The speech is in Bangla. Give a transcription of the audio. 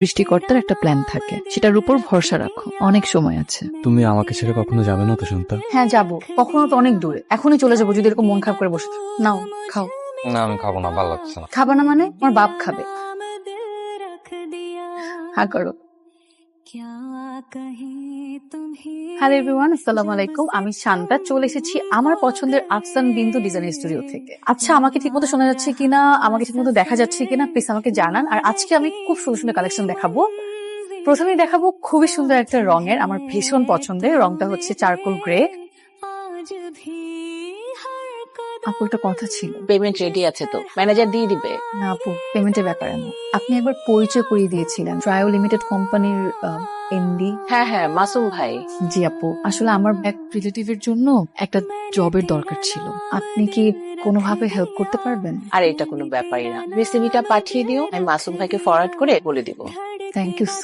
সৃষ্টিকর্তার একটা প্ল্যান থাকে। সেটার উপর ভরসা রাখো। অনেক সময় আছে। তুমি আমাকে ছেড়ে কখনো যাবে না তো শান্তা হ্যাঁ যাব। কখনো তো অনেক দূরে। এখনই চলে যাব যদি এরকম মন খারাপ করে বসে থাকো। নাও খাও। না আমি খাব না ভালো লাগছে না। খাবা না মানে? আমার বাপ খাবে। হ্যাঁ করো। হ্যালো এভরিওয়ান আসসালামু আলাইকুম আমি শান্তা চলে এসেছি আমার পছন্দের আফসান বিন্দু ডিজাইন স্টুডিও থেকে। আচ্ছা আমাকে ঠিকমতো শোনা যাচ্ছে কিনা? আমাকে ঠিকমতো দেখা যাচ্ছে কিনা? প্লিজ আমাকে জানান। আর আজকে আমি খুব সুন্দর সুন্দর কালেকশন দেখাবো। প্রথমে দেখাবো খুবই সুন্দর একটা রঙের আমার ভীষণ পছন্দের। রংটা হচ্ছে চারকোল গ্রে আপু একটা কথা ছিল। পেমেন্ট রেডি আছে তো। ম্যানেজার দিয়ে দিবে। না আপু পেমেন্টের ব্যাপারে না। আপনি একবার পরিচয় করিয়ে দিয়েছিলেন ট্রায়ো লিমিটেড কোম্পানির এমডি হ্যাঁ হ্যাঁ মাসুম ভাই। জি আপু আসলে আমার এক রিলেটিভের জন্য একটা জবের দরকার ছিল। আপনি কি কোনোভাবে হেল্প করতে পারবেন? আর এটা কোনো ব্যাপারই না। রেসিপিটা পাঠিয়ে দিও আমি মাসুম ভাইকে ফরওয়ার্ড করে বলে দিব। Thank you